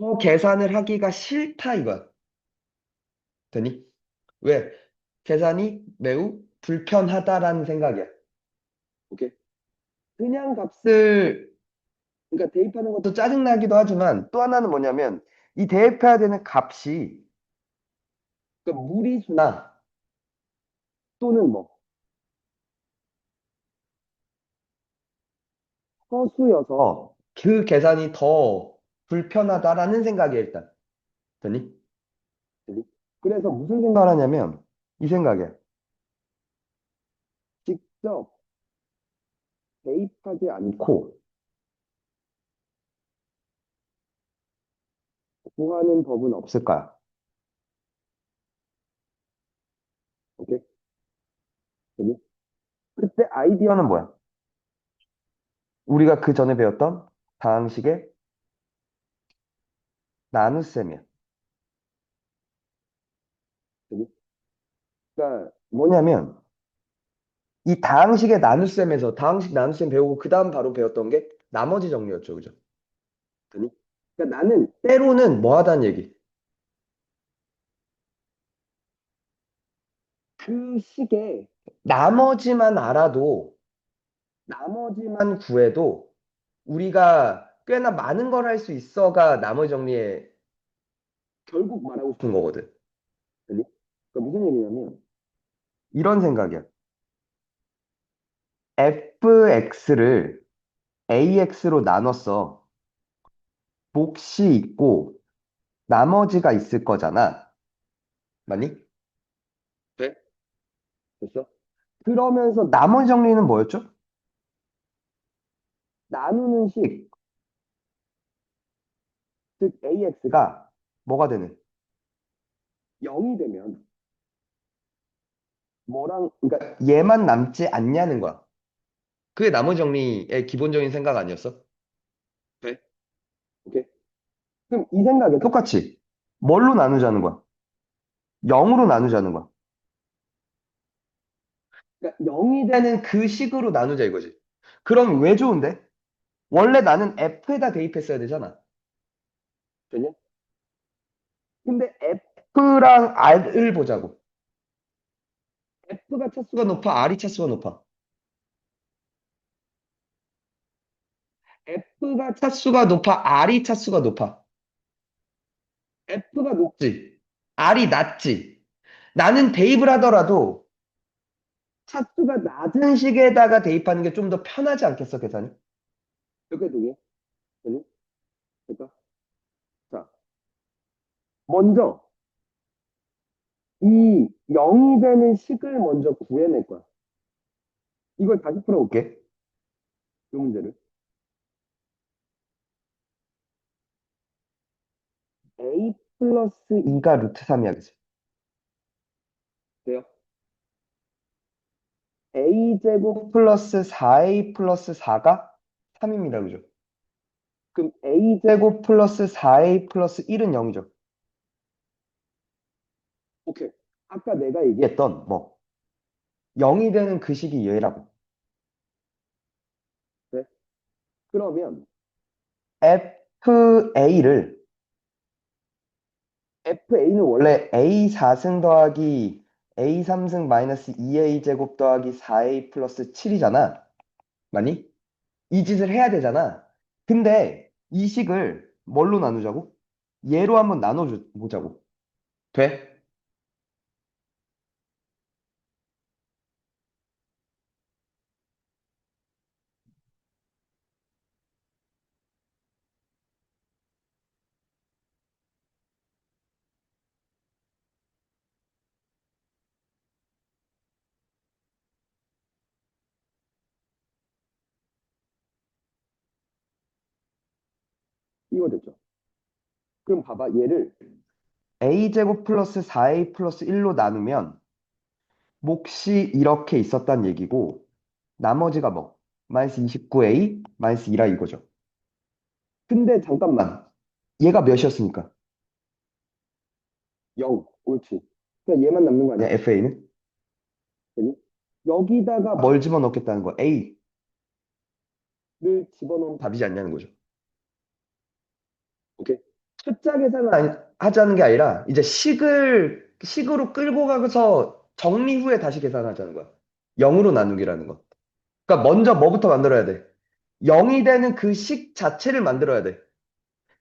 더 계산을 하기가 싫다 이거야. 되니? 왜? 계산이 매우 불편하다라는 생각이야. 오케이? 그냥 값을 그러니까 대입하는 것도 짜증나기도 하지만 또 하나는 뭐냐면 이 대입해야 되는 값이 그 무리수나 또는 뭐 허수여서 그 계산이 더 불편하다라는 생각이야 일단. 되니? 그래서 무슨 생각을 하냐면 이 생각이야. 직접 대입하지 않고 구하는 법은 없을까요? 오케이? 그때 아이디어는 뭐야? 우리가 그 전에 배웠던 다항식의 나눗셈이야. 그러니까 뭐냐면 이 다항식의 나눗셈에서 다항식 나눗셈 배우고 그 다음 바로 배웠던 게 나머지 정리였죠, 그죠? 그러니까 나는 때로는 뭐 하다는 얘기. 그 식의 나머지만 알아도 나머지만 구해도 우리가 꽤나 많은 걸 할 수 있어가 나머지 정리에 결국 말하고 싶은 거거든. 아니? 그러니까 무슨 얘기냐면 이런 생각이야. fx를 ax로 나눴어. 몫이 있고 나머지가 있을 거잖아. 맞니? 돼? 됐어? 그러면서 나머지 정리는 뭐였죠? 나누는 식, 즉 AX가 뭐가 되는? 0이 되면 뭐랑, 그러니까 얘만 남지 않냐는 거야. 그게 나머지 정리의 기본적인 생각 아니었어? 돼? 오케이? 그럼 이 생각에 똑같이 뭘로 나누자는 거야? 0으로 나누자는 거야. 그러니까 0이 되는 그 식으로 나누자 이거지. 그럼 왜 좋은데? 원래 나는 F에다 대입했어야 되잖아. 되냐? 근데 F랑 R을 보자고. F가 차수가 높아, R이 차수가 높아. F가 차수가 높아, R이 차수가 높아. F가 높지, R이 낮지. 나는 대입을 하더라도 차수가 낮은 식에다가 대입하는 게 좀 더 편하지 않겠어, 계산이? 이렇게 되게? 되니? 될까? 자, 먼저 이 0이 되는 식을 먼저 구해낼 거야. 이걸 다시 풀어볼게. 이 문제를. a 플러스 2가 루트 3이야, 그치? 돼요? a제곱 플러스 4a 플러스 4가 3입니다, 그죠? 그럼 a제곱 플러스 4a 플러스 1은 0이죠? 오케이. 아까 내가 얘기했던 뭐 0이 되는 그 식이 얘라고. 네? 그러면 FA를 FA는 원래 A 4승 더하기 A 3승 마이너스 2A 제곱 더하기 4A 플러스 7이잖아. 맞니? 이 짓을 해야 되잖아. 근데 이 식을 뭘로 나누자고? 얘로 한번 나눠보자고. 돼? 이거 됐죠? 그럼 봐봐. 얘를 a제곱 플러스 4a 플러스 1로 나누면 몫이 이렇게 있었단 얘기고 나머지가 뭐? 마이너스 29a 마이너스 2라 이거죠. 근데 잠깐만. 얘가 몇이었습니까? 0. 옳지. 그냥 얘만 남는 거 아니야? FA는? 여기다가 뭘 집어넣겠다는 거야? A를 집어넣으면 답이지 않냐는 거죠. 숫자 계산을 하자는 게 아니라 이제 식을 식으로 끌고 가서 정리 후에 다시 계산하자는 거야. 0으로 나누기라는 거. 그러니까 먼저 뭐부터 만들어야 돼? 0이 되는 그 식 자체를 만들어야 돼.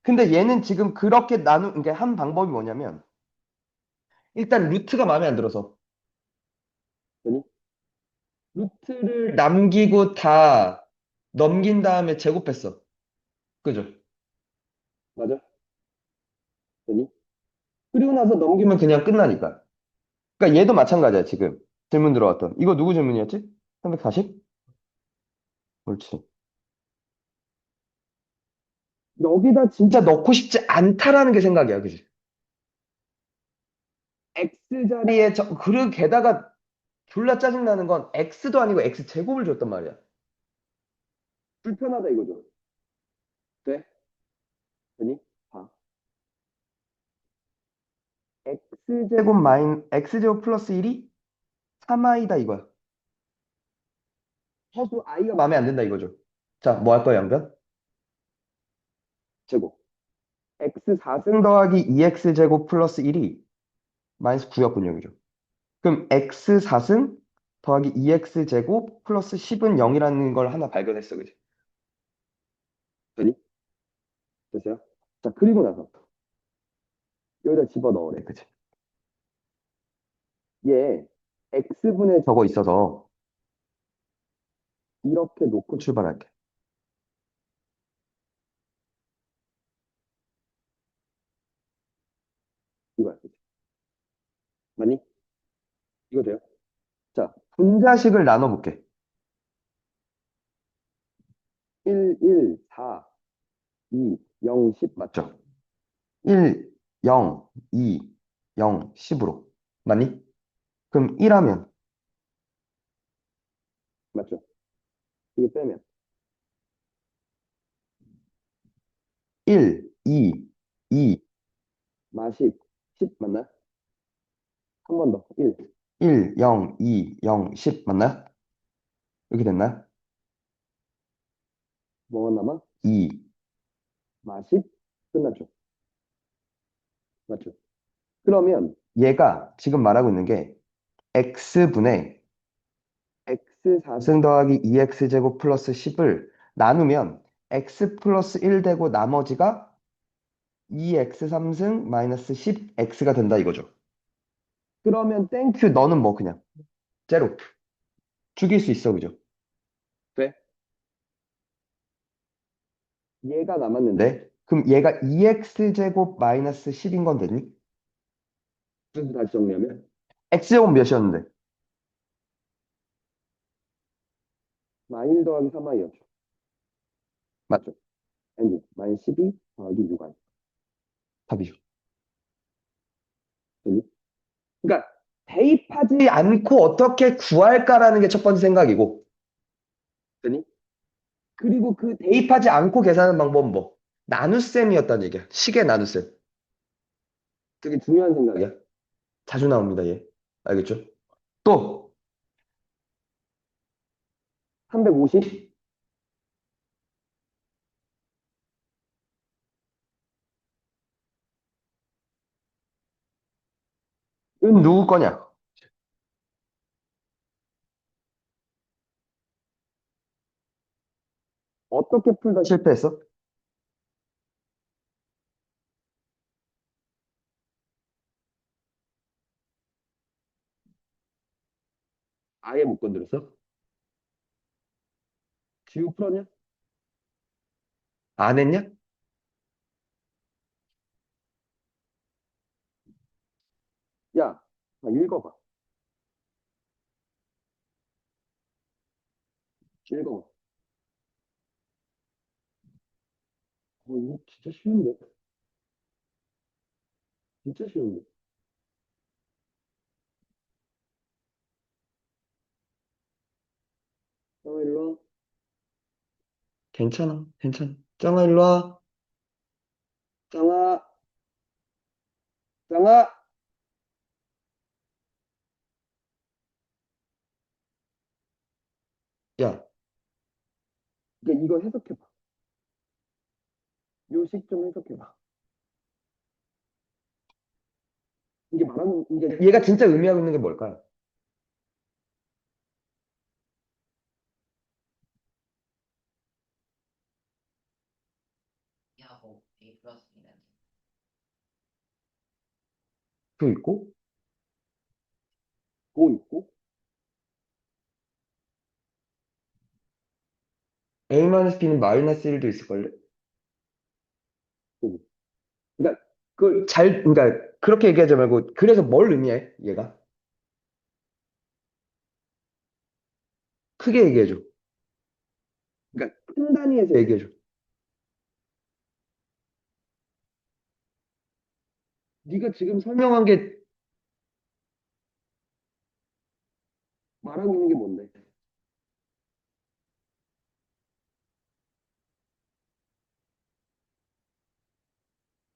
근데 얘는 지금 그렇게 나누, 게한 방법이 뭐냐면, 일단 루트가 마음에 안 들어서. 아니, 루트를 남기고 다 넘긴 다음에 제곱했어. 그죠? 맞아? 아니? 그리고 나서 넘기면 그냥 끝나니까. 그러니까 얘도 마찬가지야, 지금. 질문 들어왔던. 이거 누구 질문이었지? 340? 옳지. 여기다 진짜 넣고 싶지 않다라는 게 생각이야, 그지? x 자리에 저, 그리고 게다가 졸라 짜증나는 건 x도 아니고 x 제곱을 줬단 말이야. 불편하다 이거죠. 돼? 되니? 봐. X제곱 마인 x제곱 플러스 1이 3i다 이거야. 허수 i가 마음에 안 든다 이거죠. 자, 뭐 할 거야, 양변? 제곱. x 4승 더하기 2x 제곱 플러스 1이 마이너스 9였군요, 그죠? 그럼 x 4승 더하기 2x 제곱 플러스 10은 0이라는 걸 하나 발견했어, 그지? 되니? 됐어요? 자, 그리고 나서 여기다 집어넣으래, 그 치? 얘 x분의 저거 있어서 이렇게 놓고 출발할게. 이거야, 그치? 맞니? 이거 돼요? 자, 분자식을 나눠볼게. 1, 1, 4, 2, 0, 10 맞죠? 1, 0, 2, 0, 10으로. 맞니? 그럼 1하면 맞죠? 이거 빼면 1, 2, 2, 마 10, 10 맞나요? 한 번 더. 1, 1, 0, 2, 0, 10 맞나요? 이렇게 됐나요? 뭐가 남아? 2, 마 10, 끝났죠? 맞죠? 그러면 얘가 지금 말하고 있는 게 x분의 x 4승 더하기 2x 제곱 플러스 10을 나누면 x 플러스 1 되고 나머지가 2x 3승 마이너스 10x가 된다 이거죠. 그러면 땡큐 너는 뭐 그냥 제로 죽일 수 있어 그죠? 돼? 얘가 남았는데 그럼 얘가 2x 제곱 마이너스 10인 건 되니? 그래서 다시 정리하면 x제곱 몇이었는데? 마1 더하기 3i였죠. 맞죠? 엔딩. 마이너스 12 더하기 6i. 답이죠. 그러니까 대입하지 않고 어떻게 구할까라는 게 첫 번째 생각이고. 되니? 그리고 그 대입하지 않고 계산하는 방법은 뭐? 나눗셈이었다는 얘기야. 식의 나눗셈. 되게 중요한 생각이야. 자주 나옵니다, 얘. 알겠죠? 또 350? 은 누구 거냐? 어떻게 풀다 실패했어? 아예 못 건드렸어? 지우 풀었냐? 안 했냐? 야, 아, 읽어봐. 읽어봐. 어, 이거 진짜 쉬운데? 진짜 쉬운데? 짱아, 일로 와. 괜찮아, 괜찮아. 짱아, 일로 와. 짱아, 짱아. 야, 그러니까 이거 해석해봐. 요식 좀 해석해봐. 이게 말하는 이게 얘가 진짜 의미하고 있는 게 뭘까요? B하고 A 플러스 B는 그 있고 고 있고 A-B는 마이너스 1도 있을걸요? 음. 그러니까 그 잘 그러니까 그렇게 얘기하지 말고 그래서 뭘 의미해 얘가? 크게 얘기해줘. 그러니까 큰 단위에서 얘기해줘. 네가 지금 설명한 게 말하고 있는 게 뭔데?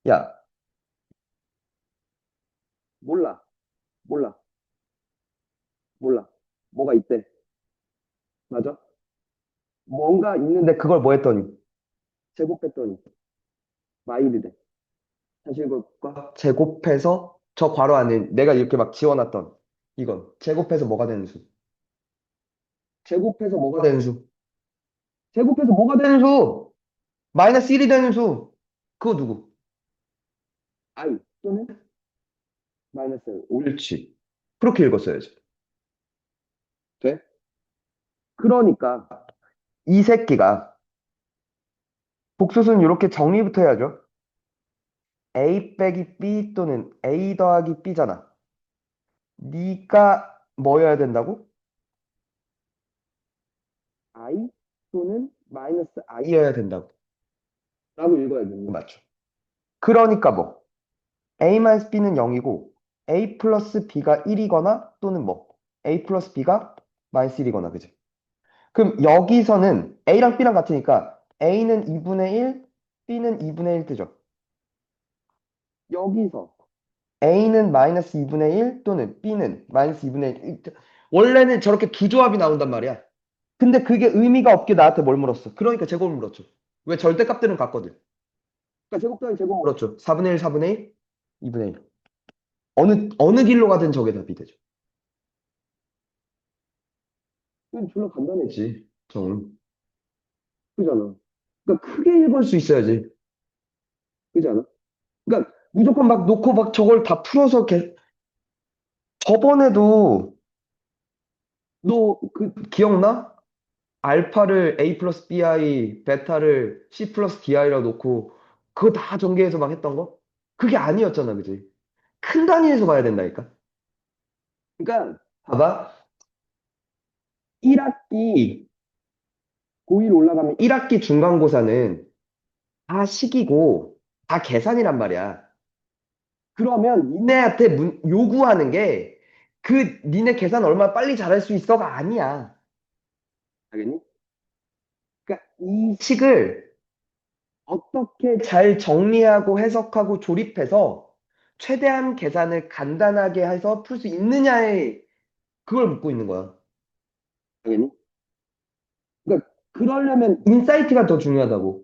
야, 몰라, 몰라, 몰라. 뭐가 있대? 맞아? 뭔가 있는데 그걸 뭐 했더니? 제곱했더니 마일이 돼. 다시 읽어볼까? 제곱해서 저 괄호 안에 내가 이렇게 막 지워놨던 이건 제곱해서 뭐가 되는 수? 제곱해서 뭐가 되는 수? 제곱해서 뭐가 되는 수? 마이너스 1이 되는 수. 그거 누구? i 또는 마이너스 1. 옳지. 그렇게 읽었어야지. 돼? 그러니까 이 새끼가 복수는 이렇게 정리부터 해야죠. A 빼기 b 또는 a 더하기 b잖아. 네가 뭐여야 된다고? i 또는 마이너스 i여야 된다고. 라고 읽어야 되는 거 맞죠? 그러니까 뭐 a 마이너스 b는 0이고 a 플러스 b가 1이거나 또는 뭐 a 플러스 b가 마이너스 1이거나 그지? 그럼 여기서는 a랑 b랑 같으니까 a는 2분의 1, b는 2분의 1 뜨죠. 여기서 a는 마이너스 2분의 1 또는 b는 마이너스 2분의 1 원래는 저렇게 두 조합이 나온단 말이야. 근데 그게 의미가 없게 나한테 뭘 물었어? 그러니까 제곱을 물었죠. 왜 절대값들은 같거든. 그러니까 제곱 더하기 제곱 물었죠. 4분의 1, 4분의 1, 2분의 1. 어느 어느 길로 가든 저게 답이 되죠. 이건 졸라 간단했지, 정은. 그잖아. 그러니까 크게 읽을 수 있어야지. 그지 않아? 그러니까 무조건 막 놓고 막 저걸 다 풀어서 개... 저번에도 너 그 기억나? 알파를 A 플러스 BI, 베타를 C 플러스 DI라고 놓고 그거 다 전개해서 막 했던 거? 그게 아니었잖아, 그지? 큰 단위에서 봐야 된다니까. 그러니까 봐봐. 1학기 고1 올라가면 1학기 중간고사는 다 식이고 다 계산이란 말이야. 그러면 니네한테 문- 요구하는 게 그 니네 계산 얼마 빨리 잘할 수 있어가 아니야. 알겠니? 그러니까 이 식을 어떻게 잘 정리하고 해석하고 조립해서 최대한 계산을 간단하게 해서 풀 수 있느냐에 그걸 묻고 있는 거야. 알겠니? 그러니까 그러려면 인사이트가 더 중요하다고.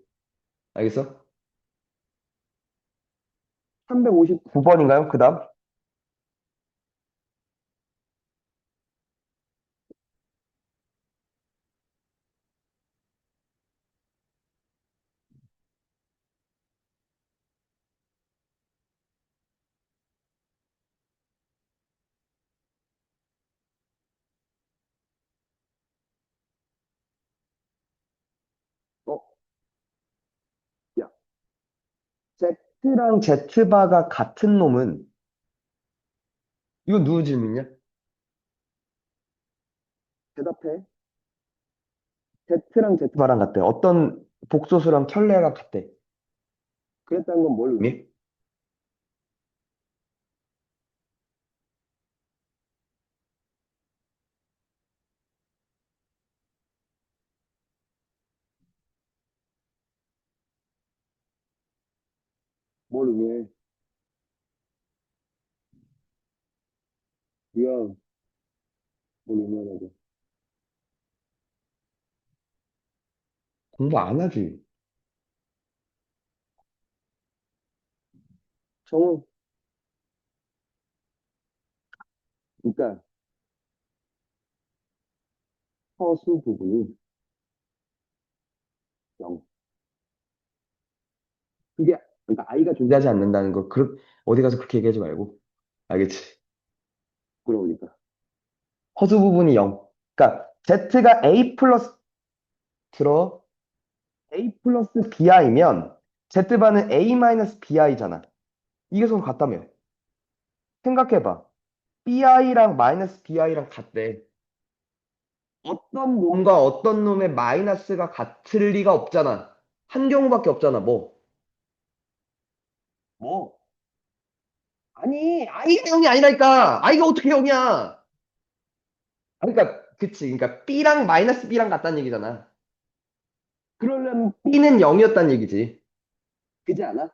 알겠어? 359번인가요? 그 다음? 어? 야, Z랑 Z바가 같은 놈은 이건 누구 질문이냐? 대답해. Z랑 Z바랑 같대. 어떤 복소수랑 켤레가 같대. 그랬다는 건 뭘 의미해? 네가 뭘 의미하냐고. 공부 안 하지. 정우, 그러니까 허수 부분이 0. 그러니까 i가 존재하지 않는다는 거 그, 어디 가서 그렇게 얘기하지 말고 알겠지? 부러우니까 허수 부분이 0. 그러니까 z가 a 플러스 들어 a 플러스 bi면 z반은 a 마이너스 bi잖아. 이게 서로 같다며. 생각해봐. bi랑 마이너스 bi랑 같대. 어떤 놈과 어떤 놈의 마이너스가 같을 리가 없잖아. 한 경우밖에 없잖아. 뭐? 뭐? 아니, i가 0이 아니라니까. i가 어떻게 0이야? 그러니까 그치. 그러니까 b랑 마이너스 b랑 같다는 얘기잖아. 그러려면 b는 0이었다는 얘기지. 그지 않아?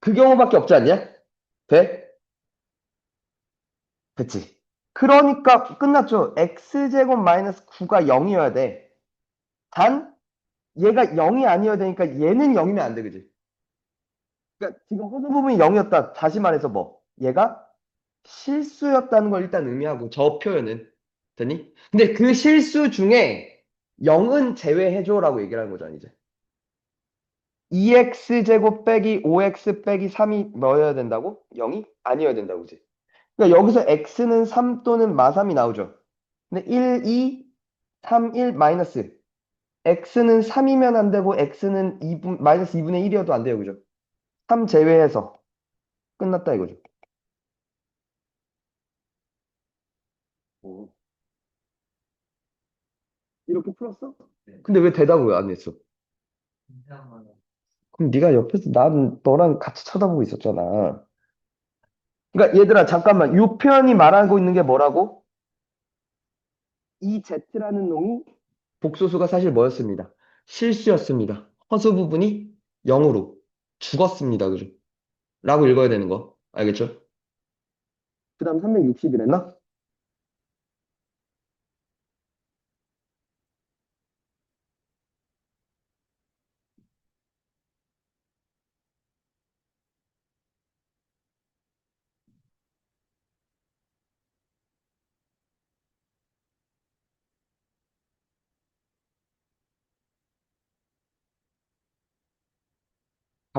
그 경우밖에 없지 않냐? 돼? 그치. 그러니까 끝났죠. x제곱 마이너스 9가 0이어야 돼. 단 얘가 0이 아니어야 되니까 얘는 0이면 안 돼. 그지? 그러니까 지금 호수 부분이 0이었다. 다시 말해서 뭐? 얘가 실수였다는 걸 일단 의미하고 저 표현은 됐니? 근데 그 실수 중에 0은 제외해줘라고 얘기를 하는 거잖아 이제 2x제곱 빼기 5x 빼기 3이 넣어야 된다고? 0이? 아니어야 된다고 그지? 그러니까 여기서 x는 3 또는 마3이 나오죠 근데 1, 2, 3, 1 마이너스 x는 3이면 안 되고 x는 2분, 마이너스 2분의 1이어도 안 돼요 그죠? 3 제외해서 끝났다 이거죠 오. 이렇게 풀었어? 근데 왜 대답을 왜안 했어? 그럼 네가 옆에서 난 너랑 같이 쳐다보고 있었잖아. 그러니까 얘들아 잠깐만 이 표현이 말하고 있는 게 뭐라고? 이 Z라는 놈이 복소수가 사실 뭐였습니다? 실수였습니다. 허수 부분이 0으로 죽었습니다. 그죠? 라고 읽어야 되는 거. 알겠죠? 그 다음 360이랬나?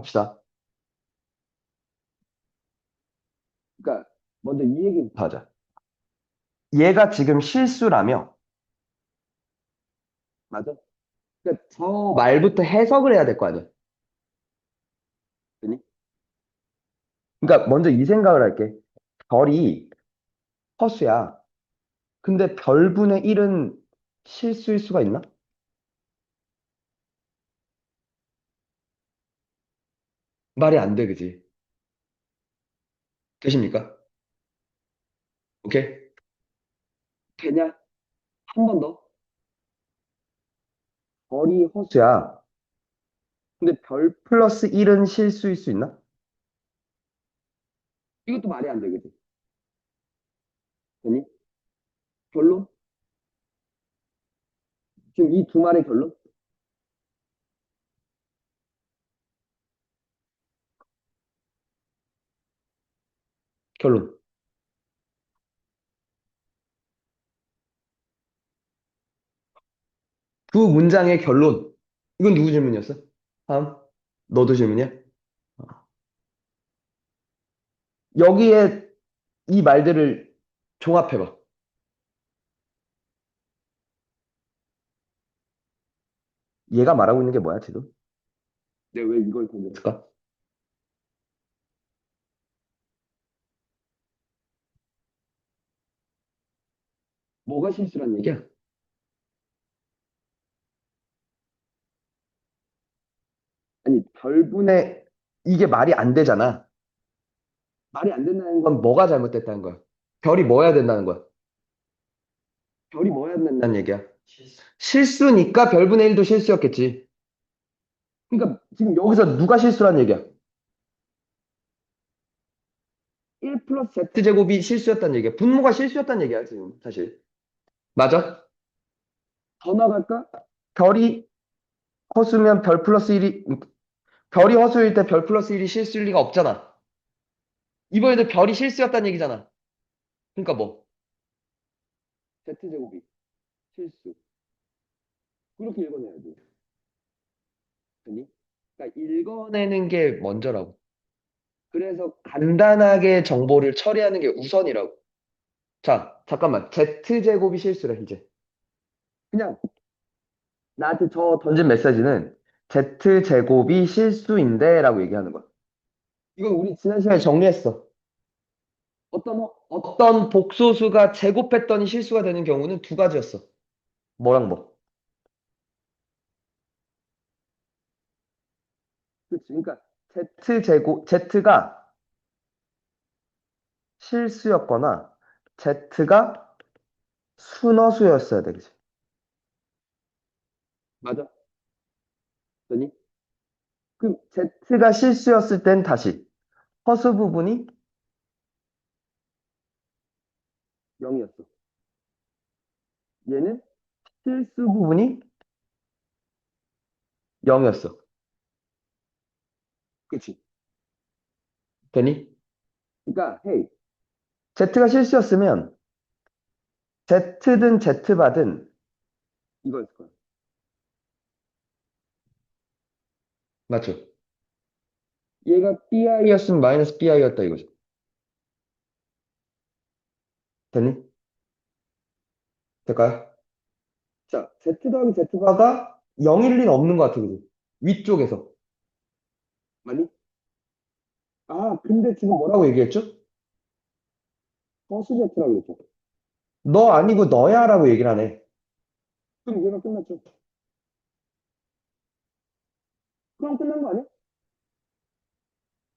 갑시다. 그러니까 먼저 이 얘기부터 하자. 얘가 지금 실수라며. 맞아? 그러니까 저 말부터 해석을 해야 될 거 아니야. 그니? 그러니까 먼저 이 생각을 할게. 별이 허수야. 근데 별분의 1은 실수일 수가 있나? 말이 안 돼, 그지? 되십니까? 오케이? 되냐? 한 번 더. 별이 허수야. 근데 별 플러스 1은 실수일 수 있나? 이것도 말이 안 돼, 그지? 되니? 결론? 지금 이 두 말의 결론? 결론. 두 문장의 결론. 이건 누구 질문이었어? 다음. 너도 질문이야? 여기에 이 말들을 종합해봐. 얘가 말하고 있는 게 뭐야, 지금? 내가 왜 이걸 던졌을까? 뭐가 실수란 얘기야? 아니, 별분의 이게 말이 안 되잖아. 말이 안 된다는 건 뭐가 잘못됐다는 거야? 별이 뭐야 된다는 거야? 별이 뭐야 된다는 얘기야? 실수 실수니까 별분의 1도 실수였겠지. 그러니까 지금 여기서 누가 실수란 얘기야? 1 플러스 z제곱이 실수였다는 얘기야. 분모가 실수였다는 얘기야, 지금, 사실. 맞아? 더 나갈까? 별이 허수면 별 플러스 1이, 별이 허수일 때 별 플러스 1이 실수일 리가 없잖아. 이번에도 별이 실수였다는 얘기잖아. 그러니까 뭐? Z제곱이 실수. 그렇게 읽어내야 돼. 아니? 그러니까 읽어내는 게 먼저라고. 그래서 간단하게 정보를 처리하는 게 우선이라고. 자, 잠깐만. Z제곱이 실수래, 이제. 그냥 나한테 저 던진 메시지는 Z제곱이 실수인데 라고 얘기하는 거야. 이건 우리 지난 시간에 정리했어. 어떤, 어- 어떤 복소수가 제곱했더니 실수가 되는 경우는 두 가지였어. 뭐랑 뭐? 그치. 그러니까 Z제곱, Z가 실수였거나 Z가 순허수였어야 되겠지. 맞아. 아니? 그럼 Z가 실수였을 땐 다시 허수 부분이 0이었어. 얘는 실수 부분이 0이었어. 그치? 되니? 그러니까 헤이 Z가 실수였으면 Z든 Z받은 이거였을 거야. 맞죠? 얘가 BI였으면 마이너스 BI였다 이거죠. 됐니? 될까요? 자, Z 더하기 Z바가 0일 리는 없는 것 같아, 그지? 위쪽에서. 맞니? 아, 근데 지금 뭐라고 얘기했죠? 허수 Z라고 그랬죠. 너 아니고 너야 라고 얘기를 하네. 그럼 얘가 끝났죠. 그럼 끝난 거 아니야?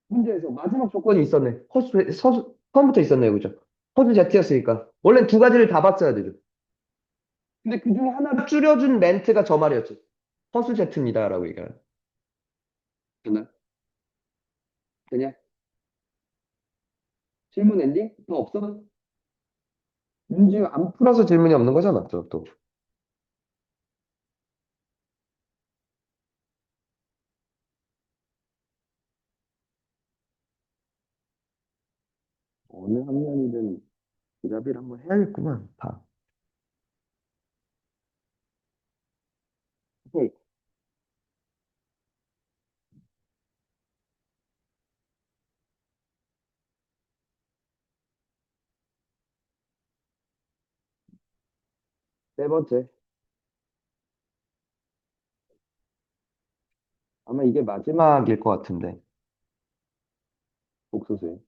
문제에서 마지막 조건이 있었네. 허수, 서수, 처음부터 있었네요. 그죠? 허수 Z였으니까. 원래는 두 가지를 다 봤어야 되죠. 근데 그 중에 하나를 줄여준 멘트가 저 말이었죠. 허수 Z입니다. 라고 얘기하는. 됐나? 되냐? 질문 엔딩? 더 없어? 문제 안 풀어서 질문이 없는 거잖아, 또. 또. 어느 학년이든 기답을 한번 해야겠구만, 다. 오케이. 네 번째. 아마 이게 마지막일 것 같은데. 복소수에.